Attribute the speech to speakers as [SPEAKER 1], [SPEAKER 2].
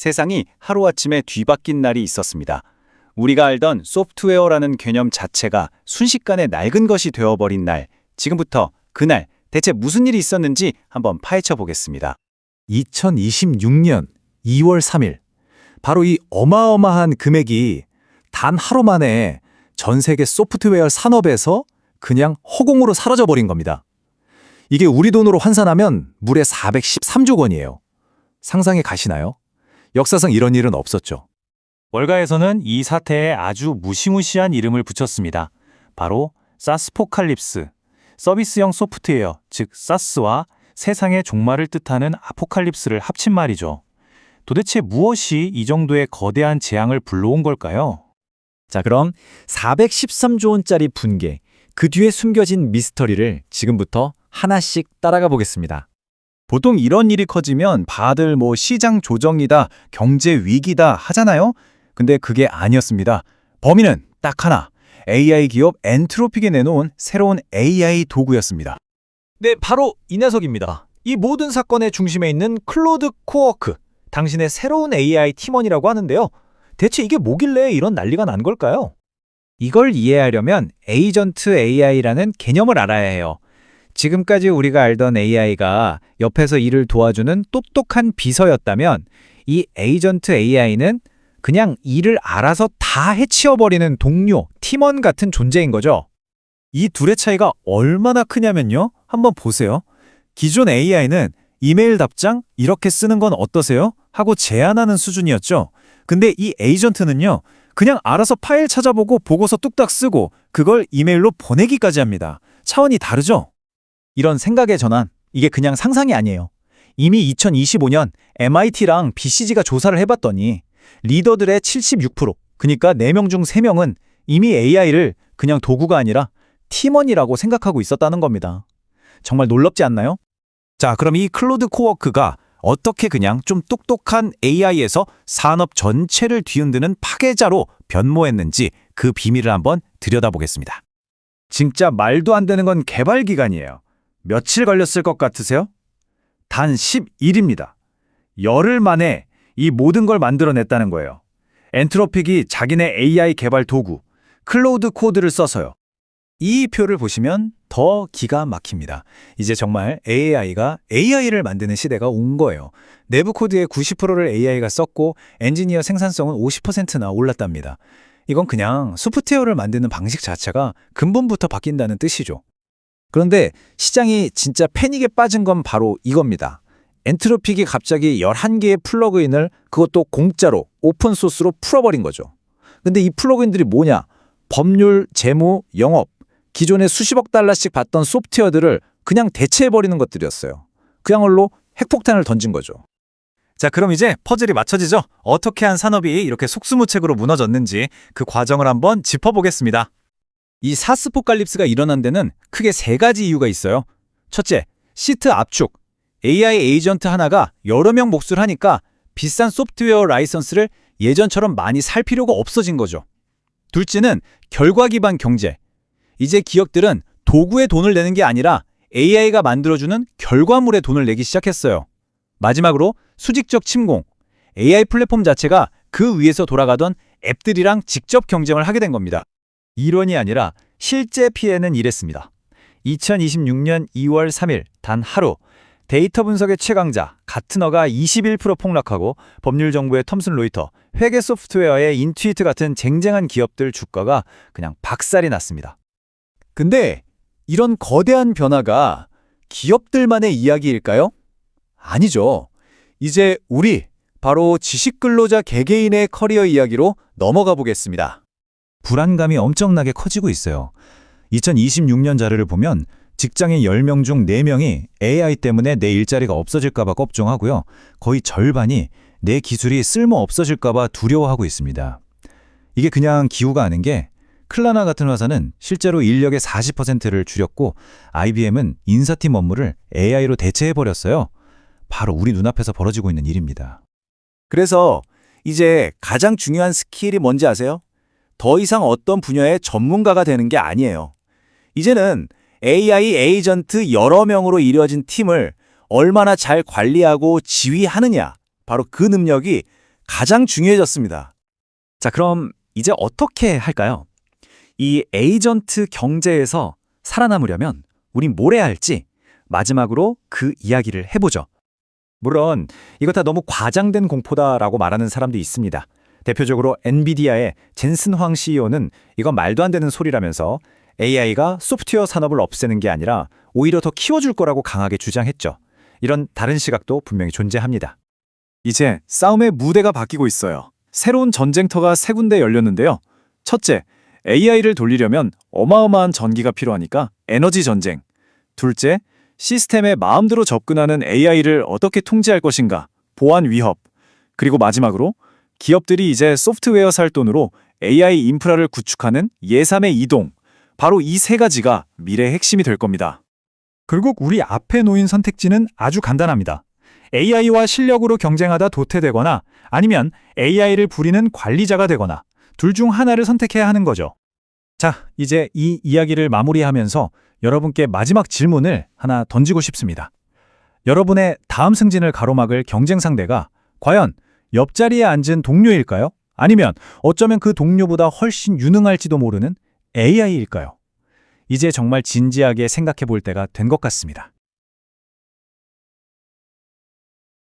[SPEAKER 1] 세상이 하루아침에 뒤바뀐 날이 있었습니다. 우리가 알던 소프트웨어라는 개념 자체가 순식간에 낡은 것이 되어버린 날, 지금부터 그날 대체 무슨 일이 있었는지 한번 파헤쳐 보겠습니다.
[SPEAKER 2] 2026년 2월 3일. 바로 이 어마어마한 금액이 단 하루 만에 전 세계 소프트웨어 산업에서 그냥 허공으로 사라져버린 겁니다. 이게 우리 돈으로 환산하면 무려 413조 원이에요. 상상이 가시나요? 역사상 이런 일은 없었죠.
[SPEAKER 3] 월가에서는 이 사태에 아주 무시무시한 이름을 붙였습니다. 바로 사스포칼립스, 서비스형 소프트웨어, 즉 사스와 세상의 종말을 뜻하는 아포칼립스를 합친 말이죠. 도대체 무엇이 이 정도의 거대한 재앙을 불러온 걸까요?
[SPEAKER 2] 자, 그럼 413조 원짜리 분계, 그 뒤에 숨겨진 미스터리를 지금부터 하나씩 따라가 보겠습니다.
[SPEAKER 1] 보통 이런 일이 커지면 다들 뭐 시장 조정이다, 경제 위기다 하잖아요? 근데 그게 아니었습니다. 범인은 딱 하나. AI 기업 엔트로픽에 내놓은 새로운 AI 도구였습니다.
[SPEAKER 2] 네, 바로 이 녀석입니다. 이 모든 사건의 중심에 있는 클로드 코워크, 당신의 새로운 AI 팀원이라고 하는데요. 대체 이게 뭐길래 이런 난리가 난 걸까요? 이걸 이해하려면 에이전트 AI라는 개념을 알아야 해요. 지금까지 우리가 알던 AI가 옆에서 일을 도와주는 똑똑한 비서였다면 이 에이전트 AI는 그냥 일을 알아서 다 해치워버리는 동료, 팀원 같은 존재인 거죠. 이 둘의 차이가 얼마나 크냐면요. 한번 보세요. 기존 AI는 이메일 답장 이렇게 쓰는 건 어떠세요? 하고 제안하는 수준이었죠. 근데 이 에이전트는요. 그냥 알아서 파일 찾아보고 보고서 뚝딱 쓰고 그걸 이메일로 보내기까지 합니다. 차원이 다르죠? 이런 생각의 전환, 이게 그냥 상상이 아니에요. 이미 2025년 MIT랑 BCG가 조사를 해봤더니 리더들의 76%, 그러니까 4명 중 3명은 이미 AI를 그냥 도구가 아니라 팀원이라고 생각하고 있었다는 겁니다. 정말 놀랍지 않나요? 자, 그럼 이 클로드 코워크가 어떻게 그냥 좀 똑똑한 AI에서 산업 전체를 뒤흔드는 파괴자로 변모했는지 그 비밀을 한번 들여다보겠습니다. 진짜 말도 안 되는 건 개발 기간이에요. 며칠 걸렸을 것 같으세요? 단 10일입니다. 열흘 만에 이 모든 걸 만들어냈다는 거예요. 엔트로픽이 자기네 AI 개발 도구, 클로우드 코드를 써서요. 이 표를 보시면 더 기가 막힙니다. 이제 정말 AI가 AI를 만드는 시대가 온 거예요. 내부 코드의 90%를 AI가 썼고 엔지니어 생산성은 50%나 올랐답니다. 이건 그냥 소프트웨어를 만드는 방식 자체가 근본부터 바뀐다는 뜻이죠. 그런데 시장이 진짜 패닉에 빠진 건 바로 이겁니다. 엔트로픽이 갑자기 11개의 플러그인을 그것도 공짜로 오픈소스로 풀어버린 거죠. 근데 이 플러그인들이 뭐냐? 법률, 재무, 영업, 기존에 수십억 달러씩 받던 소프트웨어들을 그냥 대체해버리는 것들이었어요. 그야말로 핵폭탄을 던진 거죠. 자, 그럼 이제 퍼즐이 맞춰지죠? 어떻게 한 산업이 이렇게 속수무책으로 무너졌는지 그 과정을 한번 짚어보겠습니다. 이 사스포칼립스가 일어난 데는 크게 세 가지 이유가 있어요. 첫째, 시트 압축. AI 에이전트 하나가 여러 명 몫을 하니까 비싼 소프트웨어 라이선스를 예전처럼 많이 살 필요가 없어진 거죠. 둘째는 결과 기반 경제. 이제 기업들은 도구에 돈을 내는 게 아니라 AI가 만들어주는 결과물에 돈을 내기 시작했어요. 마지막으로 수직적 침공. AI 플랫폼 자체가 그 위에서 돌아가던 앱들이랑 직접 경쟁을 하게 된 겁니다. 이론이 아니라 실제 피해는 이랬습니다. 2026년 2월 3일 단 하루 데이터 분석의 최강자 가트너가 21% 폭락하고 법률 정보의 텀슨 로이터, 회계 소프트웨어의 인투이트 같은 쟁쟁한 기업들 주가가 그냥 박살이 났습니다. 근데 이런 거대한 변화가 기업들만의 이야기일까요? 아니죠. 이제 우리 바로 지식 근로자 개개인의 커리어 이야기로 넘어가 보겠습니다. 불안감이 엄청나게 커지고 있어요. 2026년 자료를 보면 직장인 10명 중 4명이 AI 때문에 내 일자리가 없어질까 봐 걱정하고요. 거의 절반이 내 기술이 쓸모 없어질까 봐 두려워하고 있습니다. 이게 그냥 기후가 아닌 게 클라나 같은 회사는 실제로 인력의 40%를 줄였고 IBM은 인사팀 업무를 AI로 대체해버렸어요. 바로 우리 눈앞에서 벌어지고 있는 일입니다. 그래서 이제 가장 중요한 스킬이 뭔지 아세요? 더 이상 어떤 분야의 전문가가 되는 게 아니에요. 이제는 AI 에이전트 여러 명으로 이루어진 팀을 얼마나 잘 관리하고 지휘하느냐. 바로 그 능력이
[SPEAKER 4] 가장 중요해졌습니다. 자, 그럼 이제 어떻게 할까요? 이 에이전트 경제에서 살아남으려면 우린 뭘 해야 할지 마지막으로 그 이야기를 해보죠.
[SPEAKER 2] 물론 이거 다 너무 과장된 공포다라고 말하는 사람도 있습니다. 대표적으로 엔비디아의 젠슨 황 CEO는 이건 말도 안 되는 소리라면서 AI가 소프트웨어 산업을 없애는 게 아니라 오히려 더 키워줄 거라고 강하게 주장했죠. 이런 다른 시각도 분명히 존재합니다.
[SPEAKER 1] 이제 싸움의 무대가 바뀌고 있어요. 새로운 전쟁터가 세 군데 열렸는데요. 첫째, AI를 돌리려면 어마어마한 전기가 필요하니까 에너지 전쟁. 둘째, 시스템에 마음대로 접근하는 AI를 어떻게 통제할 것인가, 보안 위협. 그리고 마지막으로 기업들이 이제 소프트웨어 살 돈으로 AI 인프라를 구축하는 예산의 이동. 바로 이 세 가지가 미래의 핵심이 될 겁니다.
[SPEAKER 2] 결국 우리 앞에 놓인 선택지는 아주 간단합니다. AI와 실력으로 경쟁하다 도태되거나 아니면 AI를 부리는 관리자가 되거나 둘 중 하나를 선택해야 하는 거죠. 자, 이제 이 이야기를 마무리하면서 여러분께 마지막 질문을 하나 던지고 싶습니다. 여러분의 다음 승진을 가로막을 경쟁 상대가 과연 옆자리에 앉은 동료일까요? 아니면 어쩌면 그 동료보다 훨씬 유능할지도 모르는 AI일까요? 이제 정말 진지하게 생각해 볼 때가 된 것 같습니다.